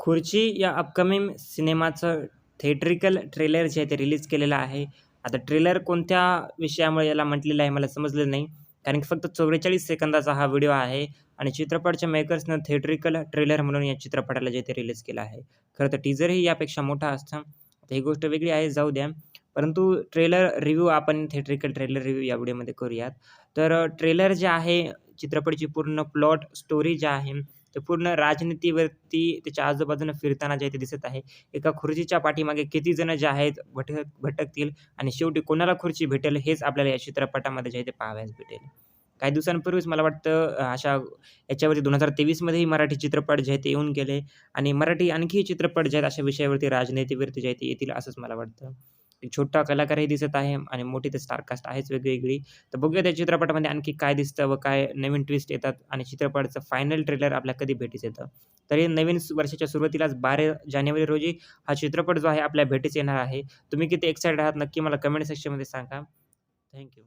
खुर्ची या अपकमिंग सिनेमाचं थेटरिकल ट्रेलर जे आहे ते रिलीज केलेलं आहे. आता ट्रेलर कोणत्या विषयामुळे याला म्हटलेलं आहे मला समजलं नाही. कारण की फक्त चौवेचाळीस सेकंदाचा हा व्हिडिओ आहे आणि चित्रपटच्या मेकर्सनं थेटरिकल ट्रेलर म्हणून या चित्रपटाला जे ते रिलीज केलं आहे. खरं तर टीजरही यापेक्षा मोठा असतं. तर ही गोष्ट वेगळी आहे जाऊ द्या. परंतु ट्रेलर रिव्ह्यू आपण थेटरिकल ट्रेलर रिव्ह्यू या व्हिडिओमध्ये करूयात. तर ट्रेलर जे आहे चित्रपटची पूर्ण प्लॉट स्टोरी जे आहे ते पूर्ण राजनीतीवरती त्याच्या आजूबाजूनं फिरताना जे आहे ते दिसत आहे. एका खुर्चीच्या पाठीमागे किती जण जे आहेत भटक भटकतील आणि शेवटी कोणाला खुर्ची भेटेल हेच आपल्याला या चित्रपटामध्ये जे आहे ते पाहावयास भेटेल. काही दिवसांपूर्वीच मला वाटतं अशा याच्यावरती दोन हजार तेवीसमध्येही मराठी चित्रपट जे आहेत ते येऊन गेले आणि मराठी आणखी चित्रपट जे आहेत अशा विषयावरती राजनीतीवरती जे आहे ते येतील असंच मला वाटतं. छोटा कलाकारही दिसत आहे आणि मोठी तर स्टारकास्ट आहेच वेगवेगळी. तर बघूया त्या चित्रपटामध्ये आणखी काय दिसतं व काय नवीन ट्विस्ट येतात आणि चित्रपटाचं फायनल ट्रेलर आपल्या कधी भेटीस येतं. तर हे नवीन वर्षाच्या सुरुवातीलाच बारा जानेवारी रोजी हा चित्रपट जो आहे आपल्या भेटीस येणार आहे. तुम्ही किती एक्साइटेड आहात नक्की मला कमेंट सेक्शनमध्ये सांगा. थँक्यू